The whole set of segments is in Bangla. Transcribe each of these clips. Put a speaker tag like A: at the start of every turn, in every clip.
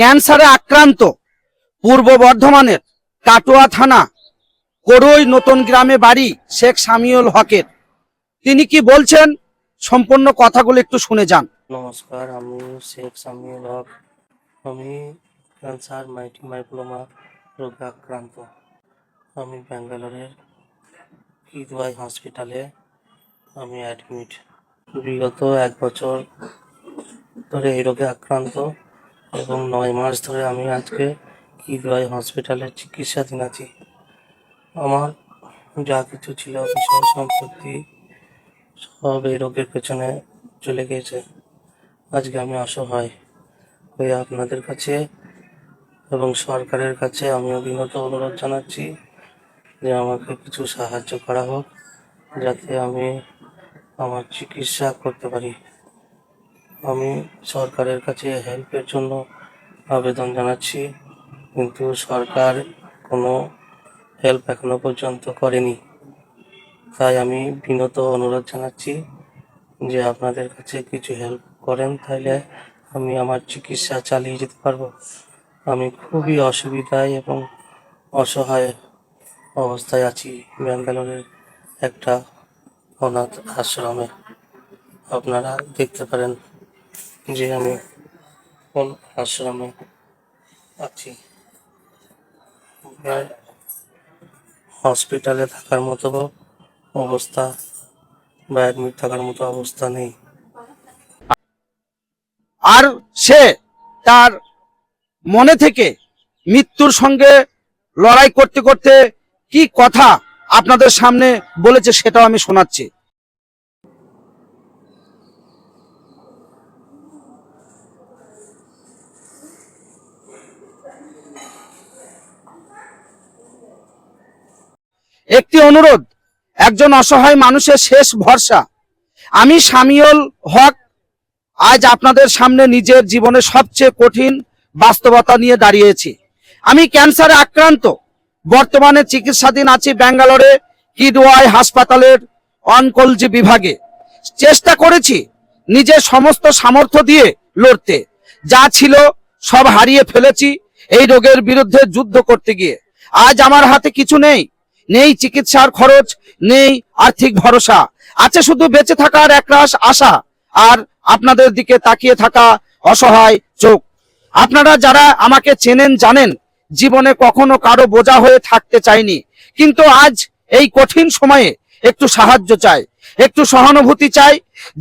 A: ক্যান্সারে আক্রান্ত পূর্ব বর্ধমানের কাটোয়া থানা, করই নতুন গ্রামে বাড়ি শেখ সামিউল হকের। তিনি কি বলছেন? সম্পূর্ণ কথাগুলো একটু শুনে যান।
B: নমস্কার, আমি শেখ সামিউল হক। আমি ক্যান্সার, মাইটি মাইক্লোমা রোগে আক্রান্ত। আমি ব্যাঙ্গালোরের ইদওয়াই হসপিটালে আমি অ্যাডমিট বিগত এক বছর ধরে এই রোগে আক্রান্ত। এবং নয় মাস ধরে আমি আজকে ইদওয়াই হসপিটালে চিকিৎসাধীন আছি। আমার যা কিছু ছিল বিষয় সম্পত্তি সব এই রোগের পেছনে চলে গিয়েছে। আজকে আমি অসহায় হয়ে আপনাদের কাছে এবং সরকারের কাছে আমিও বিনত অনুরোধ জানাচ্ছি যে আমাকে কিছু সাহায্য করা হোক যাতে আমি আমার চিকিৎসা করতে পারি। আমি সরকারের কাছে হেল্পের জন্য আবেদন জানাচ্ছি, কিন্তু সরকার কোনো হেল্প এখনও পর্যন্ত করেনি। তাই আমি বিনত অনুরোধ জানাচ্ছি যে আপনাদের কাছে কিছু হেল্প করেন তাহলে আমি আমার চিকিৎসা চালিয়ে যেতে পারব। আমি খুবই অসুবিধায় এবং অসহায় অবস্থায় আছি ব্যাঙ্গালোরের একটা অনাথ আশ্রমে। আপনারা দেখতে পারেন। যে আমি কোন আশ্রমে আছি। প্রায় হসপিটালে থাকার মতো অবস্থা বা অ্যাডমিট থাকার মতো অবস্থা নেই।
A: আর সে তার মনে থেকে মৃত্যুর সঙ্গে লড়াই করতে করতে কি কথা আপনাদের সামনে বলেছে সেটাও আমি শোনাচ্ছি। একটি অনুরোধ, একজন অসহায় মানুষের শেষ ভরসা। আমি সামিউল হক, আজ আপনাদের সামনে নিজের জীবনে সবচেয়ে কঠিন বাস্তবতা নিয়ে দাঁড়িয়েছি। আমি ক্যান্সারে আক্রান্ত, বর্তমানে চিকিৎসাধীন আছি ব্যাঙ্গালোরে কিডওয়াই হাসপাতালের অনকোলজি বিভাগে। চেষ্টা করেছি নিজের সমস্ত সামর্থ্য দিয়ে লড়তে, যা ছিল সব হারিয়ে ফেলেছি এই রোগের বিরুদ্ধে যুদ্ধ করতে গিয়ে। আজ আমার হাতে কিছু নেই নেই চিকিৎসার খরচ, নেই আর্থিক ভরসা। আছে শুধু বেঁচে থাকার একরাশ আশা, আর আপনাদের দিকে তাকিয়ে থাকা অসহায় চোখ। আপনারা যারা আমাকে চেনেন, জানেন, জীবনে কখনো কারও বোঝা হয়ে থাকতে চাইনি, কিন্তু আজ এই কঠিন সময়ে একটু সাহায্য চাই, একটু সহানুভূতি চাই,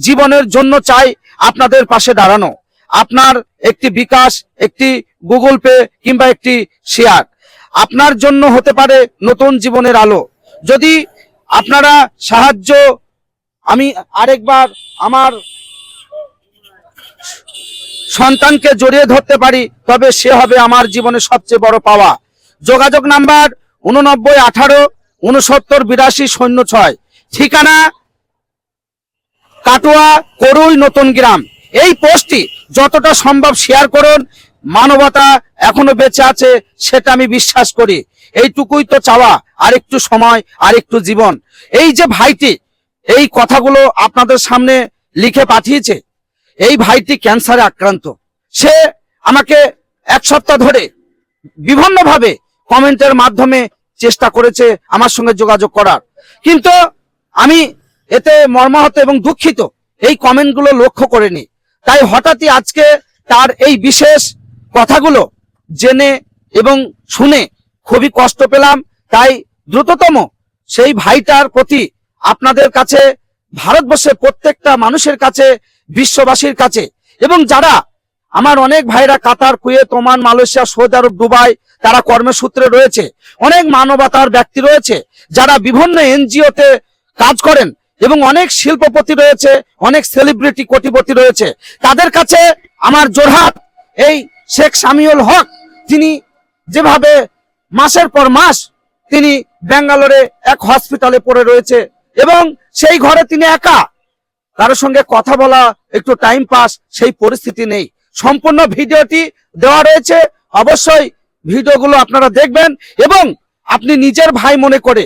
A: জীবনের জন্য চাই আপনাদের পাশে দাঁড়ানো। আপনার একটি বিকাশ, একটি গুগল পে কিংবা একটি শেয়ার। আপনার জন্য হতে পারে নতুন জীবনের আলো। যদি আপনারা সাহায্য, আমি আরেকবার আমার সন্তানকে জড়িয়ে ধরতে পারি, তবে সে হবে আমার জীবনে সবচেয়ে বড় পাওয়া। যোগাযোগ নাম্বার উননব্বই আঠারো উনসত্তর বিরাশি শূন্য ছয়। ঠিকানা কাটোয়া, করুই, নতুন গ্রাম। এই পোস্টটি যতটা সম্ভব শেয়ার করুন মানবতা এখনও বেঁচে আছে, সেটা আমি বিশ্বাস করি। এইটুকুই তো চাওয়া আর একটু সময় আর একটু জীবন। এই যে ভাইটি, এই কথাগুলো আপনাদের সামনে লিখে পাঠিয়েছে, এই ভাইটি ক্যান্সারে আক্রান্ত। সে আমাকে এক সপ্তাহ ধরে বিভিন্নভাবে কমেন্টের মাধ্যমে চেষ্টা করেছে আমার সঙ্গে যোগাযোগ করার। কিন্তু আমি এতে মর্মাহত এবং দুঃখিত, এই কমেন্টগুলো লক্ষ্য করিনি। তাই হঠাৎই আজকে তার এই বিশেষ কথাগুলো জেনে এবং শুনে খুবই কষ্ট পেলাম। তাই দ্রুততম সেই ভাইটার প্রতি আপনাদের কাছে, ভারতবর্ষের প্রত্যেকটা মানুষের কাছে, বিশ্ববাসীর কাছে এবং যারা আমার অনেক ভাইরা Qatar, Kuwait, Oman, Malaysia, Saudi Arab, Dubai, তারা কর্মসূত্রে রয়েছে। অনেক মানবতার ব্যক্তি রয়েছে যারা বিভিন্ন এনজিওতে কাজ করেন এবং অনেক শিল্পপতি রয়েছে, অনেক সেলিব্রিটি, কোটিপতি রয়েছে। তাদের কাছে আমার জোরহাট এই শেখ সামিউল হক তিনি যেভাবে মাসের পর মাস তিনি ব্যাঙ্গালোরে এক হসপিটালে পড়ে রয়েছে এবং সেই ঘরে তিনি একা কারোর সঙ্গে কথা বলা, একটু টাইম পাস সেই পরিস্থিতি নেই। সম্পূর্ণ ভিডিওটি দেওয়া রয়েছে, অবশ্যই ভিডিওগুলো আপনারা দেখবেন এবং আপনি নিজের ভাই মনে করে,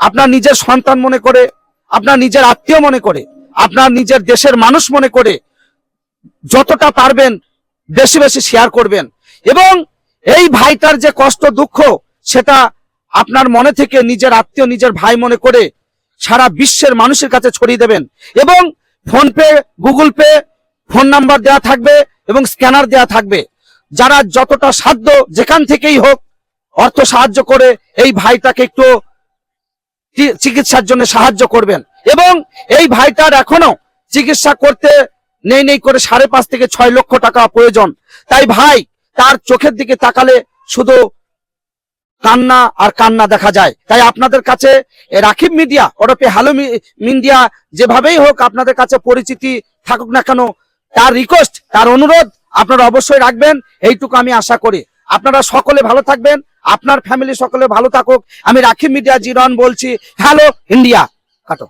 A: আপনার নিজের সন্তান মনে করে, আপনার নিজের আত্মীয় মনে করে, আপনার নিজের দেশের মানুষ মনে করে, যতটা পারবেন বেশি বেশি শেয়ার করবেন। এবং এই ভাইটার যে কষ্ট, দুঃখ, সেটা আপনার মনে থেকে নিজের আত্মীয়, নিজের ভাই মনে করে সারা বিশ্বের মানুষের কাছে ছড়িয়ে দেবেন। এবং PhonePe Google Pay phone number দেওয়া থাকবে এবং স্ক্যানার দেওয়া থাকবে। যারা যতটা সাধ্য যেখান থেকেই হোক অর্থ সাহায্য করে এই ভাইটাকে একটু চিকিৎসার জন্য সাহায্য করবেন। এবং এই ভাইটার এখনও চিকিৎসা করতে নেই নেই করে সাড়ে পাঁচ থেকে ছয় লক্ষ টাকা প্রয়োজন। তাই ভাই, তার চোখের দিকে তাকালে শুধু কান্না আর কান্না দেখা যায়। তাই আপনাদের কাছে রাখিব মিডিয়া, ওরফে হ্যালো মিডিয়া যেভাবেই হোক আপনাদের কাছে পরিচিতি থাকুক না কেন, তার রিকোয়েস্ট তার অনুরোধ আপনারা অবশ্যই রাখবেন, এইটুকু আমি আশা করি। আপনারা সকলে ভালো থাকবেন, আপনার ফ্যামিলি সকলে ভালো থাকুক। আমি রাকিব মিডিয়া, জিরন বলছি, হ্যালো, ইন্ডিয়া, কাটো।